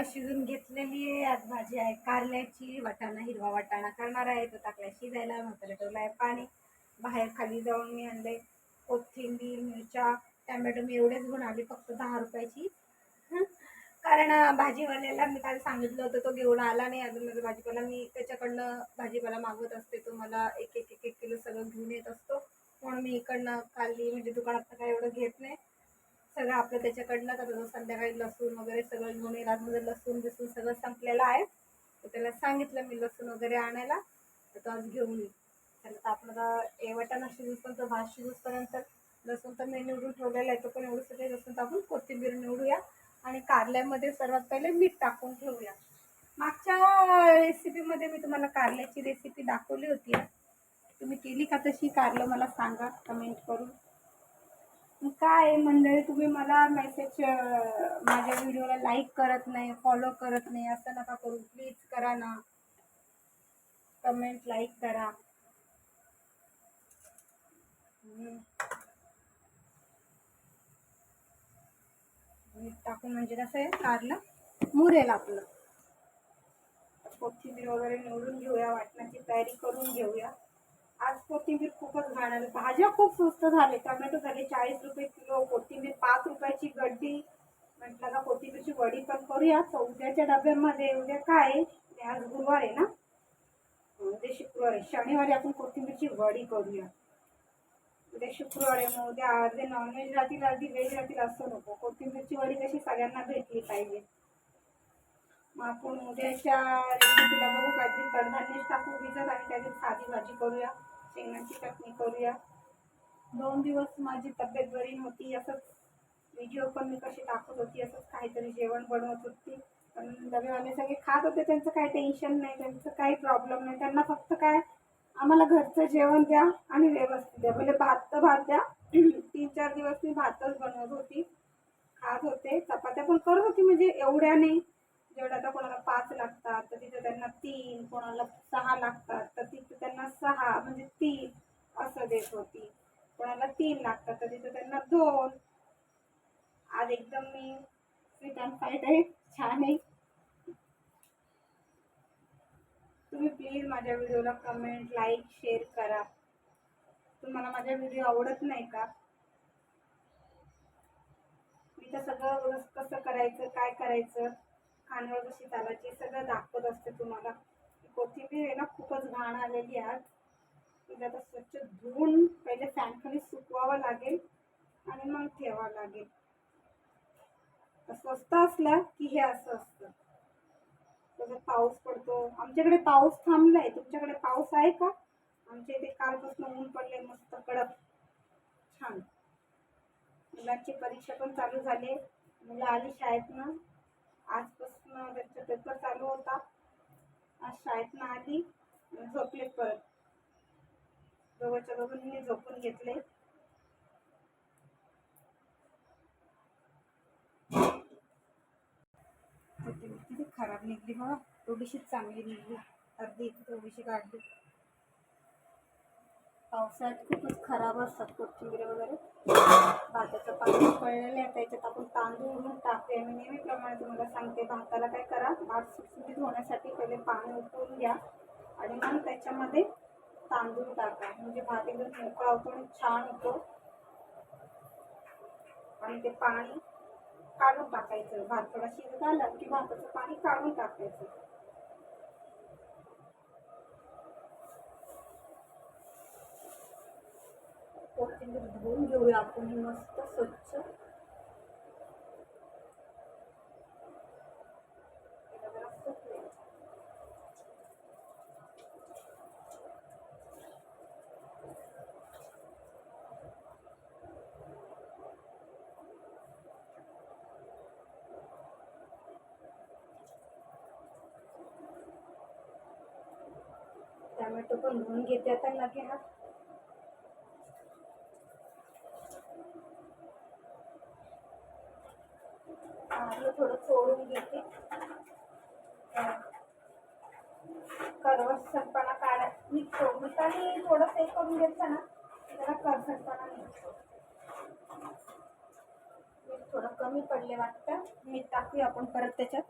डाळ शिजून घेतलेली आहे. आज भाजी आहे कारल्याची. वाटाणा हिरवा वाटाणा करणार आहे. तो टाकला शिजायला. मसाला ठेवला आहे पाणी. बाहेर खाली जाऊन मी आणले कोथिंबीर मिरच्या टॅमॅटो. मी एवढेच घेऊन आले फक्त दहा रुपयाची. कारण भाजीवाल्याला मी काल सांगितलं होतं तो घेऊन आला नाही. अजून माझा भाजीपाला. मी त्याच्याकडनं भाजीपाला मागवत असते. तो मला एक एक एक एक किलो सगळं घेऊन येत असतो. म्हणून मी इकडनं काल म्हणजे दुकानात काय एवढं घेत नाही. सगळं आपलं त्याच्याकडनं आता संध्याकाळी लसूण वगैरे सगळं घेऊन येणार लसूण बिसून सगळं संपलेलं आहे. तर त्याला सांगितलं मी लसूण वगैरे आणायला तर तो आज घेऊन येईल. त्याला तर आपलं आता ए वाटाणा भात शिजूपर्यंत लसूण तर मी निवडून ठेवलेला आहे तो पण एवढं सगळे लसूण टाकून कोथिंबीर निवडूया आणि कारल्यामध्ये सर्वात पहिले मीठ टाकून ठेवूया. मागच्या रेसिपीमध्ये मी तुम्हाला कारल्याची रेसिपी दाखवली होती. तुम्ही केली का तशी? कारलं मला सांगा कमेंट करून. मग काय आहे मंडळी तुम्ही मला मेसेज माझ्या व्हिडिओला लाईक करत नाही फॉलो करत नाही असं नका करू. प्लीज करा ना. कमेंट लाईक करा. टाकून म्हणजे कसं आहे कारलं मुरेल आपलं. कोथिंबीर वगैरे निवडून घेऊया वाटण्याची तयारी करून घेऊया. आज कोथिंबीर खूपच घाण आली भाज्या खूप स्वस्त झाले. टोमॅटो झाले चाळीस रुपये किलो. कोथिंबीर पाच रुपयाची गड्डी. म्हटलं का कोथिंबीरची वडी पण करूया. तर उद्याच्या डब्यामध्ये उद्या काय आहे? आज गुरुवार आहे ना? उद्या शुक्रवार आहे. शनिवारी आपण कोथिंबीरची वडी करूया. उद्या शुक्रवार आहे. मग उद्या अर्धे नॉनव्हेज राहतील अर्धी व्हेज राहतील असं नको. कोथिंबीरची वडी कशी सगळ्यांना भेटली पाहिजे. मग आपण उद्याच्या रेसिपीला बघू. काहीतरी कडधान्य टाकू भिजत आणि त्याची साधी भाजी करूया. शेंगाची चटणी करूया. दोन दिवस माझी तब्येत बरी नव्हती असंच व्हिडिओ पण मी कशी टाकत होती असंच काहीतरी जेवण बनवत होती. पण डबेवाले सगळे खात होते त्यांचं काही टेन्शन नाही त्यांचं काही प्रॉब्लेम नाही. त्यांना फक्त काय आम्हाला घरचं जेवण द्या आणि व्यवस्थित द्या. म्हणजे भात तर भात द्या. तीन चार दिवस मी भातच बनवत होती. खात होते. चपात्या पण करत होती म्हणजे एवढ्या नाही. जेवढं आता कोणाला पाच लागतात तर तिथे त्यांना तीन कोणाला सहा लागतात तर तिथे त्यांना सहा म्हणजे तीन असं देत होती. कोणाला तीन लागतात तर तिथे त्यांना दोन. आज एकदम मी स्वीट अँड फाईट आहे छान आहे. तुम्ही प्लीज माझ्या व्हिडिओला कमेंट लाईक शेअर करा. तुम्हाला माझा व्हिडिओ आवडत नाही का? मी तर सगळं कसं करायचं काय करायचं? खाण्यावर कशी चालायची सगळं दाखवत असते तुम्हाला. कोथिंबीर आहे ना खूपच घाण आलेली आज. तिला आता स्वच्छ धुवून पहिले फॅन सुकवावं लागेल आणि मग ठेवावं लागेल. स्वस्त असलं की हे असं असतं. तसं पाऊस पडतो. आमच्याकडे पाऊस थांबलाय. तुमच्याकडे पाऊस आहे का? आमच्या इथे कालपासून ऊन पडले मस्त कडक. छान. मुलांची परीक्षा पण चालू झाली. मुलं आली शाळेतनं. आजपासून त्यांचा पेपर चालू होता. आज शाळेतनं आली झोपले परत. दोघांच्या दोघांनी झोपून घेतले. किती खराब निघली बघा थोडीशीच चांगली निघली. अर्धी थोडीशी काढली. पावसाळ्यात खूपच खराब असतात कोथिंबीर वगैरे. भाताचं पाणी पडलेलं आहे त्याच्यात आपण तांदूळ उडून टाकते मी नेहमीप्रमाणे तुम्हाला सांगते भाताला काय करा भात सुटसुटीत होण्यासाठी पहिले पाणी उकळून घ्या आणि मग त्याच्यामध्ये तांदूळ टाका. म्हणजे भात एकदम मोकळा होतो आणि छान होतो. आणि ते पाणी काढून टाकायचं. भात थोडा शिजत आला की भाताचं पाणी काढून टाकायचं. कोथिंबीर धुवून घेऊया आपण ही मस्त स्वच्छ. टोमॅटो पण धुवून घेते. आता लगे हा सोडून घेते करवटसरपणा काढा. निघतो मग काही थोडंसं हे करून घ्यायचं ना जरा करसरपणा निघतो मीठ थोडं कमी पडले वाटतं. मी टाकूया आपण परत त्याच्यात.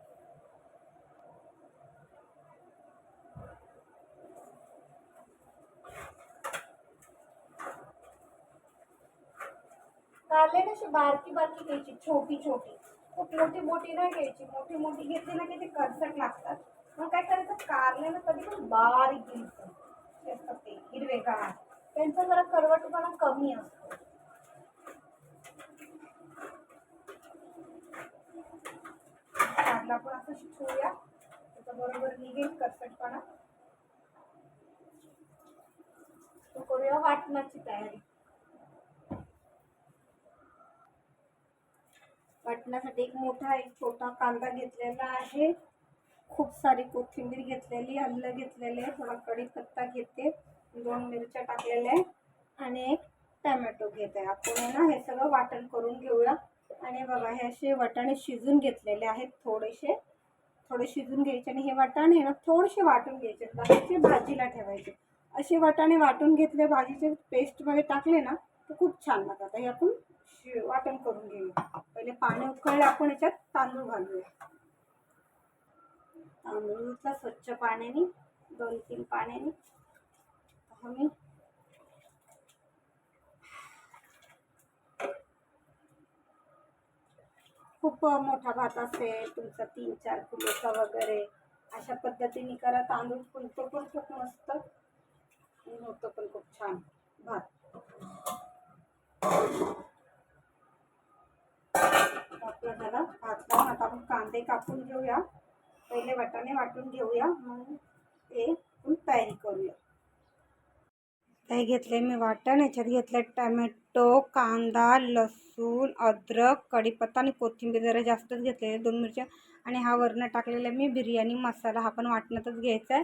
काढले कशी बारकी बारकी घ्यायची छोटी छोटी. खूप मोठी मोठी नाही घ्यायची. मोठी मोठी घेतली ना की ते करसट लागतात. मग काय करायचं? कारले कधी पण बारीक घ्यायचं ते ते हिरवेगार. त्यांचा जरा करवटपणा कमी असतो. कारला पण असं शिकवूया त्याचा बरोबर निघेल करसटपणा तो करूया वाटणाची तयारी. वाटण्यासाठी एक मोठा एक छोटा कांदा घेतलेला आहे. खूप सारी कोथिंबीर घेतलेली आलं घेतलेले आहे. थोडा कढीपत्ता घेते. दोन मिरच्या टाकलेल्या आहे आणि एक टमॅटो घेत. आहे आपण ना हे सगळं वाटण करून घेऊया. आणि बघा हे असे वाटाणे शिजून घेतलेले आहेत थोडेसे. थोडे शिजून घ्यायचे आणि हे वाटाणे ना थोडेसे वाटून घ्यायचे. बाकीचे भाजीला ठेवायचे. असे वाटाणे वाटून घेतले भाजीचे पेस्टमध्ये टाकले ना तर खूप छान लागतात. हे आपण शि- वाटण करून घेऊया. पहिले पाणी उकळलं आपण याच्यात तांदूळ घालूया. तांदूळचा स्वच्छ पाण्याने दोन तीन पाण्याने. आम्ही खूप मोठा भात असेल तुमचा तीन चार किलोचा वगैरे अशा पद्धतीने करा. तांदूळ फुलतो पण खूप मस्त. होतो पण खूप छान भात. आपला झाला आता आपण कांदे कापून घेऊया. पहिले वाटाणे वाटून घेऊया. मग ते आपण तयारी करूया. हे घेतले मी वाटण. याच्यात घेतलं टमॅटो कांदा लसूण अद्रक कढीपत्ता आणि कोथिंबीर. जरा जास्तच घेतलेले दोन मिरच्या. आणि हा वरणं टाकलेला मी बिर्याणी मसाला. हा पण वाटणातच घ्यायचा आहे.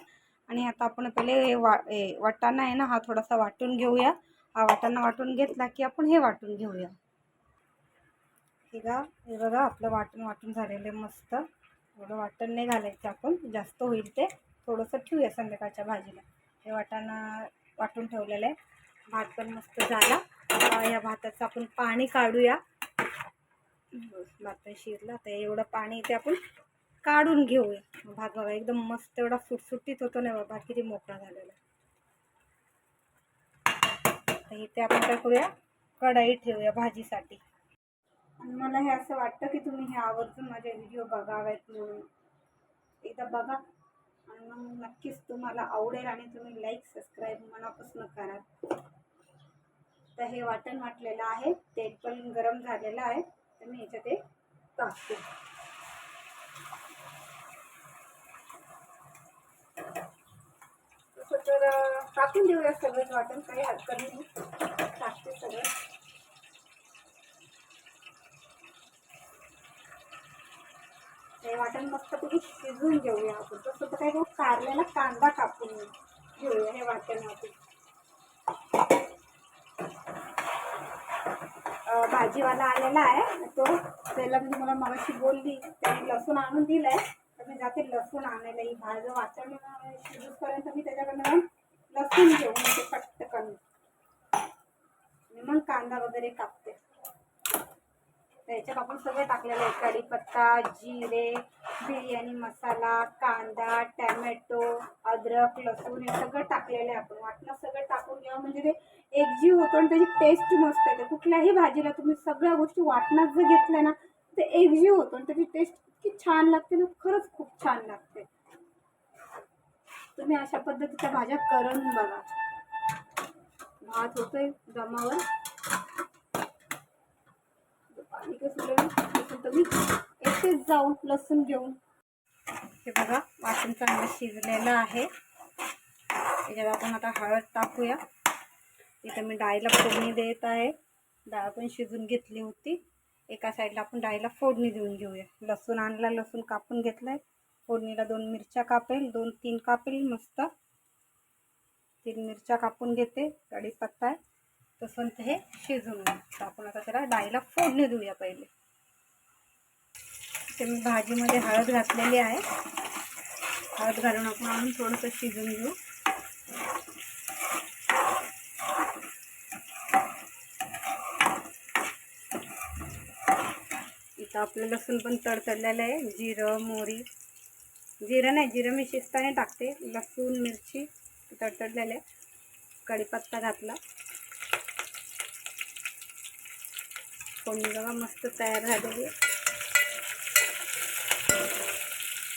आणि आता आपण पहिले हे वा वाटाणा आहे ना हा थोडासा वाटून घेऊया. हा वाटाणा वाटून घेतला की आपण हे वाटून घेऊया. हे गा हे बघा आपलं वाटण वाटून झालेलं आहे मस्त. एवढं वाटण नाही घालायचं आपण जास्त होईल ते. थोडंसं ठेवूया संध्याकाळच्या भाजीला. हे वाटाणा वाटून ठेवलेलं आहे. भात पण मस्त झाला. या भाताचं आपण पाणी काढूया. भात शिरला तर एवढं पाणी ते आपण काढून घेऊया. भात बघा एकदम मस्त एवढा सुटसुटीत होतो ना भात किती मोकळा झालेला. तर इथे आपण काय करूया? कढाई ठेवूया भाजीसाठी. आणि मला हे असं वाटतं की तुम्ही हे आवर्जून माझे व्हिडिओ बघावेत म्हणून. एकदा बघा आणि मग नक्कीच तुम्हाला आवडेल आणि तुम्ही लाईक सबस्क्राईब मनापासून करा. तर हे वाटण वाटलेलं आहे. तेल पण गरम झालेलं आहे. तर मी याच्यात ते टाकते. तसं तर टाकून देऊया सगळंच वाटण. काही हरकत नाही. टाकते सगळं. हे वाटण मस्तपैकी शिजवून घेऊया आपण. तसं तर काय करू कारल्याला कांदा कापून घेऊया हे वाटण आपण. भाजीवाला आलेला आहे. तो त्याला मी म्हणजे मला मगाशी बोलली त्याने लसूण आणून दिलाय. तर मी जाते लसूण आणायला. ही भाजी वाचन शिजूपर्यंत मी त्याच्याकडनं लसूण घेऊन येते पटकन. आणि मग कांदा वगैरे कापते. त्याच्यात आपण सगळे टाकलेले आहे कढीपत्ता जिरे बिर्याणी मसाला कांदा टॅमॅटो अद्रक लसूण हे सगळं टाकलेलं आहे आपण. वाटणं सगळं टाकून घ्यावं म्हणजे ते एकजीव होतो आणि त्याची टेस्ट मस्त येते. कुठल्याही भाजीला तुम्ही सगळ्या गोष्टी वाटणात जर घेतल्या ना ते एकजीव होतो आणि त्याची टेस्ट इतकी छान लागते ना खरंच खूप छान लागते. तुम्ही अशा पद्धतीच्या भाज्या करून बघा. भात होतोय दमावर. पाणी कसं तर तुम्ही एकटेच जाऊन लसूण घेऊन. हे बघा वाटण चांगलं शिजलेलं आहे. त्याच्यात आपण आता हळद टाकूया. इथं मी डाळीला फोडणी देत आहे. डाळ पण शिजून घेतली होती. एका साईडला आपण डाळीला फोडणी देऊन घेऊया. लसूण आणला लसूण कापून घेतला आहे फोडणीला दोन मिरच्या कापेल दोन तीन कापेल मस्त. तीन मिरच्या कापून घेते कढीपत्ता आहे. तसं हे शिजून तर आपण आता त्याला डाळीला फोडणी देऊया पहिले. ते मी भाजीमध्ये हळद घातलेली आहे. हळद घालून आपण आणून थोडंसं शिजून घेऊ. इथं आपलं लसूण पण तडतडलेलं आहे. जिरं मोरी जिरं नाही जिरं मी शिजताने टाकते. लसूण मिरची तडतडलेलं आहे. कढीपत्ता घातला. फोडणी बघा मस्त तयार झालेली आहे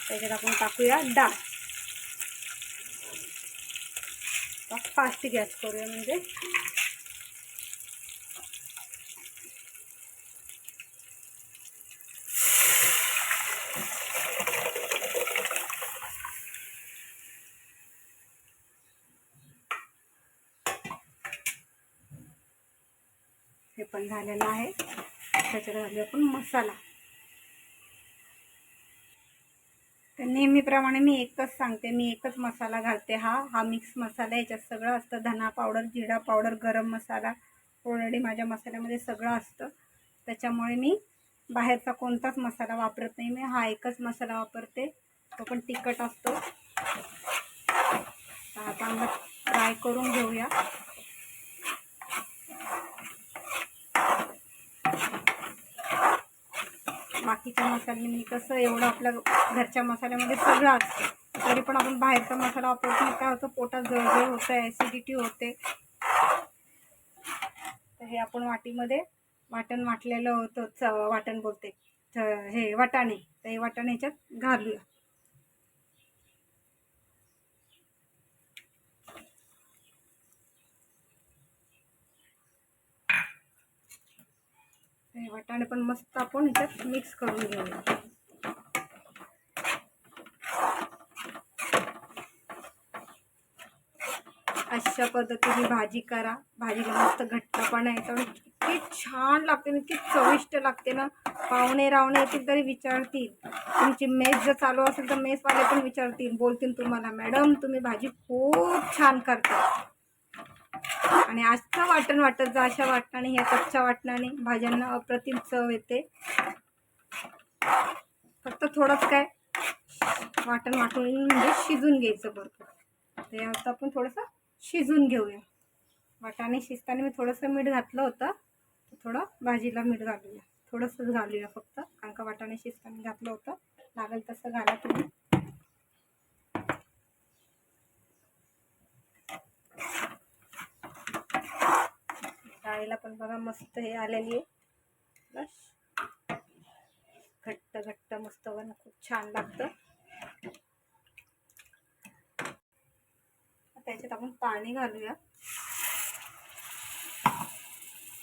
त्याच्यात आपण टाकूया डाळ फास्ट गॅस करूया म्हणजे हे पण झालेलं आहे. त्याच्यात घालूया आपण मसाला. तर नेहमीप्रमाणे मी एकच सांगते मी एकच मसाला घालते हा. हा मिक्स मसाला याच्यात सगळं असतं. धना पावडर जिरा पावडर गरम मसाला. ऑलरेडी माझ्या मसाल्यामध्ये सगळं असतं. त्याच्यामुळे मी बाहेरचा कोणताच मसाला वापरत नाही. मी हा एकच मसाला वापरते. तो पण तिखट असतो. आता हा फ्राय करून घेऊया. बाकीच्या मसाल्यांनी कसं एवढं आपल्या घरच्या मसाल्यामध्ये सगळं असतं. तरी पण आपण बाहेरचा मसाला वापरतो काय होतं पोटात जळजळ होतं ॲसिडिटी होते. तर हे आपण वाटीमध्ये वाटण वाटलेलं होतं च वाटण बोलते हे वाटाणे. तर हे वाटाणे ह्याच्यात घालूया. हे वाटाणे पण मस्त आपण ह्याच्यात मिक्स करून घेऊया. अशा पद्धतीने भाजी करा. भाजीला मस्त घट्टपणा येतो इतकी छान लागते ना इतकी चविष्ट लागते ना. पाहुणे रावणे येतील तरी विचारतील. तुमची मेस जर चालू असेल तर मेसवाले पण विचारतील. बोलतील तुम्हाला मॅडम तुम्ही भाजी खूप छान करता. आणि आजचं वाटण वाटत जा अशा वाटणाने ह्या कच्च्या वाटणाने भाज्यांना अप्रतिम चव येते. फक्त थोडंच काय वाटण वाटून म्हणजे शिजून घ्यायचं भरपूर. ते आता आपण थोडंसं शिजून घेऊया. वाटाणे शिजताना मी थोडंसं मीठ घातलं होतं. थोडं भाजीला मीठ घालूया. थोडंसंच घालूया फक्त कारण का वाटाणे शिजताना घातलं होतं. लागेल तसं घाला तुम्ही. डाळीला पण बघा मस्त हे आलेली आहे. बस. घट्ट घट्ट मस्त बघा खूप छान लागतं. त्याच्यात आपण पाणी घालूया.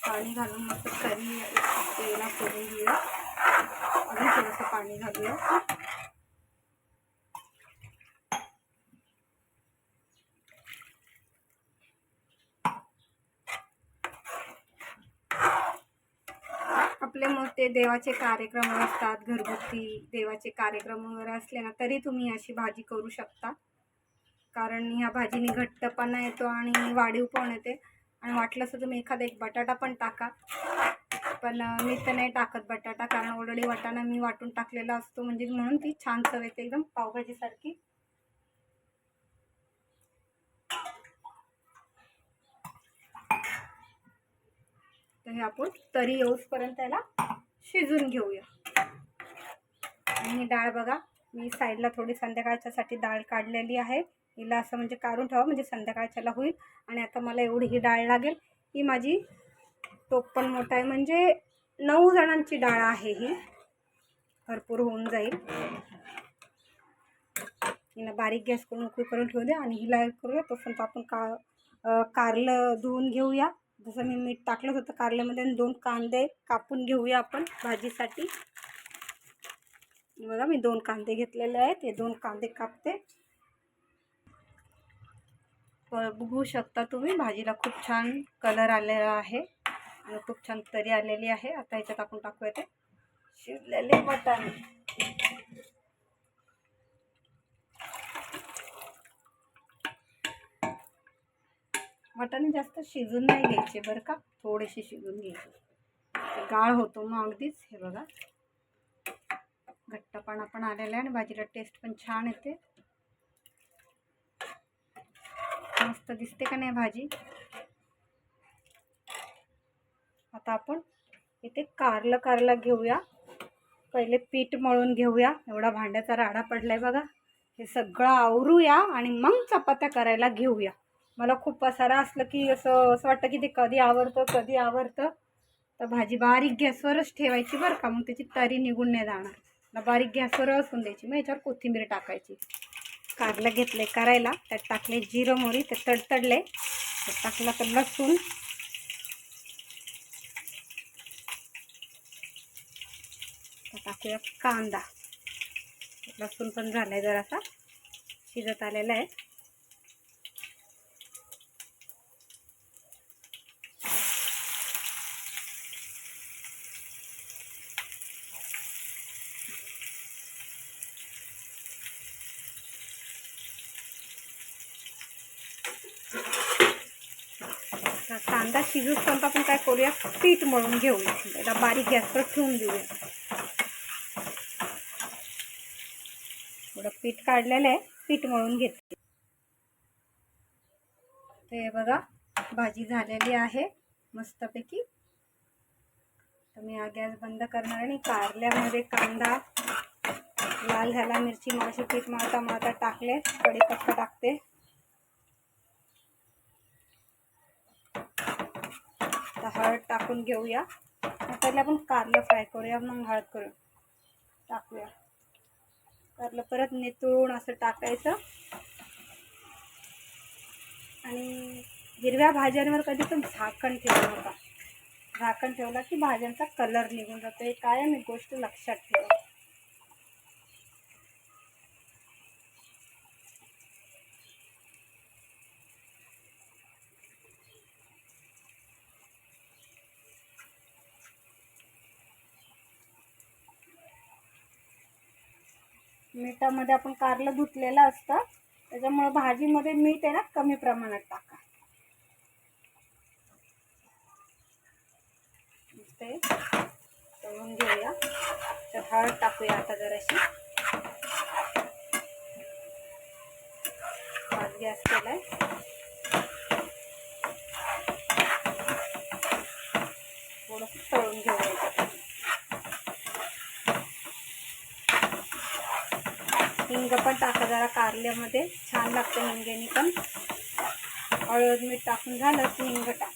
पाणी घालून मस्त करी तेला करून घेऊया अजून थोडंसं पाणी घालूया. ते देवाचे कार्यक्रम असतात घरगुती देवाचे कार्यक्रम वगैरे असले ना तरी तुम्ही अशी भाजी करू शकता. कारण ह्या भाजीने घट्टपणा येतो आणि वाढीव पण येते. आणि वाटलं असं तुम्ही एखादा एक बटाटा पण टाका. पण मी तर नाही टाकत बटाटा कारण ऑलरेडी वाटाणा मी वाटून टाकलेला असतो. म्हणजे म्हणून ती छान चव येते एकदम पावभाजीसारखी तर हे आपण तरी येऊसपर्यंत त्याला शिजून घेऊया. आणि ही डाळ बघा मी साईडला थोडी संध्याकाळच्यासाठी डाळ काढलेली आहे. हिला असं म्हणजे काढून ठेवा म्हणजे संध्याकाळच्याला होईल. आणि आता मला एवढी ही डाळ लागेल. ही माझी टोप पण मोठा आहे म्हणजे नऊ जणांची डाळ आहे ही. भरपूर होऊन जाईल. हिला बारीक गॅस करून उकळी करून ठेवू द्या आणि हिला करूया तोपर्यंत आपण का कारलं धुवून घेऊया. जसं मी मीठ टाकलं होतं कारल्यामध्ये आणि दोन कांदे कापून घेऊया आपण भाजीसाठी. बघा मी दोन कांदे घेतलेले आहेत. हे दोन कांदे कापते. बघू शकता तुम्ही भाजीला खूप छान कलर आलेला आहे. आणि खूप छान तरी आलेली आहे. आता ह्याच्यात आपण टाकूया ते. शिजलेले मटण. वाटाणे जास्त शिजून नाही घ्यायचे बरं का थोडेसे शिजून घ्यायचे. गाळ होतो मग अगदीच हे बघा. घट्टपणा पण आलेला आहे आणि भाजीला टेस्ट पण छान येते. मस्त दिसते का नाही भाजी? आता आपण इथे कारलं कारला घेऊया. पहिले पीठ मळून घेऊया. एवढा भांड्याचा राडा पडलाय बघा. हे सगळं आवरूया आणि मग चपात्या करायला घेऊया. मला खूप पसारा असलं की असं असं वाटतं की ते कधी आवरतं कधी आवरतं. तर भाजी बारीक गॅसवरच ठेवायची बरं का मग त्याची तरी निघून नाही जाणार. ना बारीक गॅसवर असून द्यायची मग याच्यावर कोथिंबीर टाकायची. कारलं घेतले करायला त्यात टाकले जिरं मोहरी ते तडतडले त्यात टाकलं तर लसूण. टाकूया कांदा. लसूण पण झालाय जरासा शिजत आलेला आहे आता कांदा शिजूपर्यंत आपण काय करूया? पीठ मळून घेऊया. त्याला बारीक गॅसवर ठेवून देऊया. थोडं पीठ काढलेलं आहे. पीठ मळून घेते ते बघा भाजी झालेली आहे मस्तपैकी. तर मी हा गॅस बंद करणार आणि कारल्यामध्ये कांदा लाल झाला मिरची माशी पीठ मारता मारता टाकले. कडीपत्ता टाकते. आता हळद टाकून घेऊया. पहिले आपण कारलं फ्राय करूया मग हळद करू. टाकूया. कारलं परत नेतळून असं टाकायचं. आणि हिरव्या भाज्यांवर कधी पण झाकण ठेवू नका. झाकण ठेवला की भाज्यांचा कलर निघून जातो. हे कायम एक गोष्ट लक्षात ठेवा. मिठामध्ये आपण कारलं धुतलेलं असतं त्याच्यामुळे भाजीमध्ये मीठ आहे ना कमी प्रमाणात टाका. ते तळून घेऊया. तर हळद टाकूया आता जराशी. आज गॅस केलाय. थोडंसं तळून घेऊया. हिंग पण टाका जरा कारल्यामध्ये. छान लागतं हिंगेनी पण. हळद, मीठ टाकून झालं की हिंग टाका.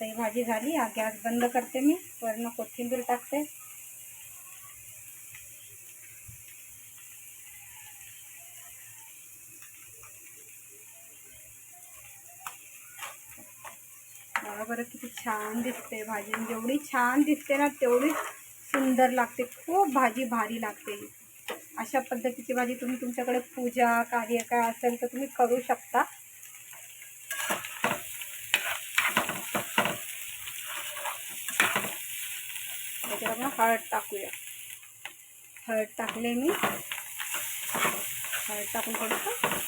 तर ही भाजी झाली. गॅस बंद करते मी. वरनं कोथिंबीर टाकते. बरं किती छान दिसते भाजी. जेवढी छान दिसते ना, तेवढी सुंदर लागते. खूप भाजी भारी लागते ही. अशा पद्धतीची भाजी तुम्ही तुमच्याकडे पूजा कार्य काय असेल तर तुम्ही करू शकता. त्याच्यावर हळद टाकूया. हळद टाकले मी. हळद टाकून थोडंसं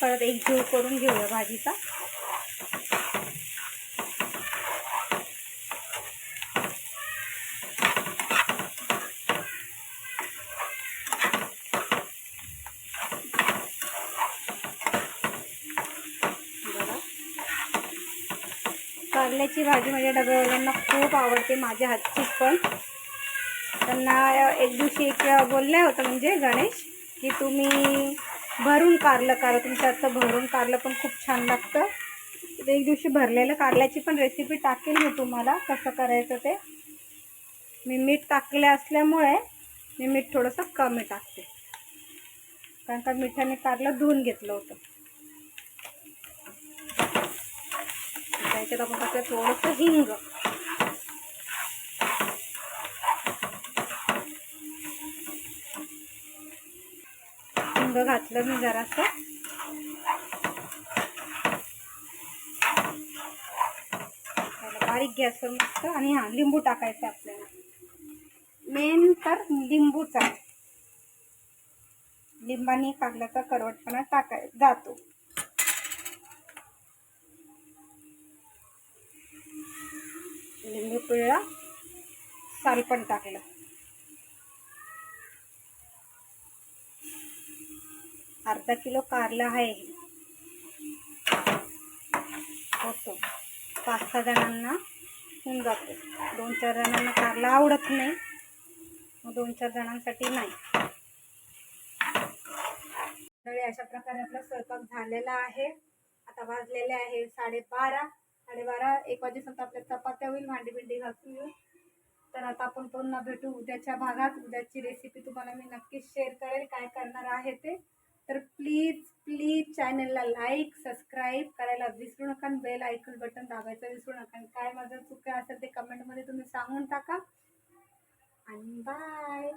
परत एक जीव करून घेऊया भाजीचा. कारल्याची भाजी माझ्या डब्यावाल्यांना खूप आवडते माझ्या हातची पण. त्यांना एक दिवशी एक बोललं होतं म्हणजे गणेश की तुम्ही भरून कारलं करा तुमच्या हातचं भरून कारलं पण खूप छान लागतं. एक दिवशी भरलेलं कारल्याची पण रेसिपी टाकेल मी तुम्हाला कसं करायचं ते. मी मीठ टाकले असल्यामुळे मी मीठ थोडंसं कमी टाकते. कारण का मिठाने कारलं धुवून घेतलं होतं. त्याच्यात आपण टाकूया थोडंसं हिंग. हिंग घातलं मी जरासं. बारीक गॅसवर मस्त आणि हां लिंबू टाकायचं आपल्याला. मेन तर लिंबूचा. आहे. लिंबाने कागदाचा करवटपणा टाकाय जातो. लिंबू पिळला सालपण टाकलं. अर्धा किलो कारलं आहे होतो. पाच सहा जणांना होऊन जातो. दोन चार जणांना कारला आवडत नाही. मग दोन चार जणांसाठी नाही. अशा प्रकारे आपला स्वयंपाक झालेला आहे. आता वाजलेले आहे साडेबारा. साडेबारा एक वाजेपर्यंत आपल्या चपात्या होईल भांडी बिंडी घासून येऊ. तर आता आपण पुन्हा भेटू. उद्याच्या भागात उद्याची रेसिपी तुम्हाला मी नक्कीच शेअर करेल काय करणार आहे ते. तर प्लीज प्लीज चॅनलला लाईक सबस्क्राईब करायला विसरू नका आणि बेल ऐकून बटन दाबायचं विसरू नका. आणि काय माझं चुका असेल ते कमेंटमध्ये तुम्ही सांगून टाका. आणि बाय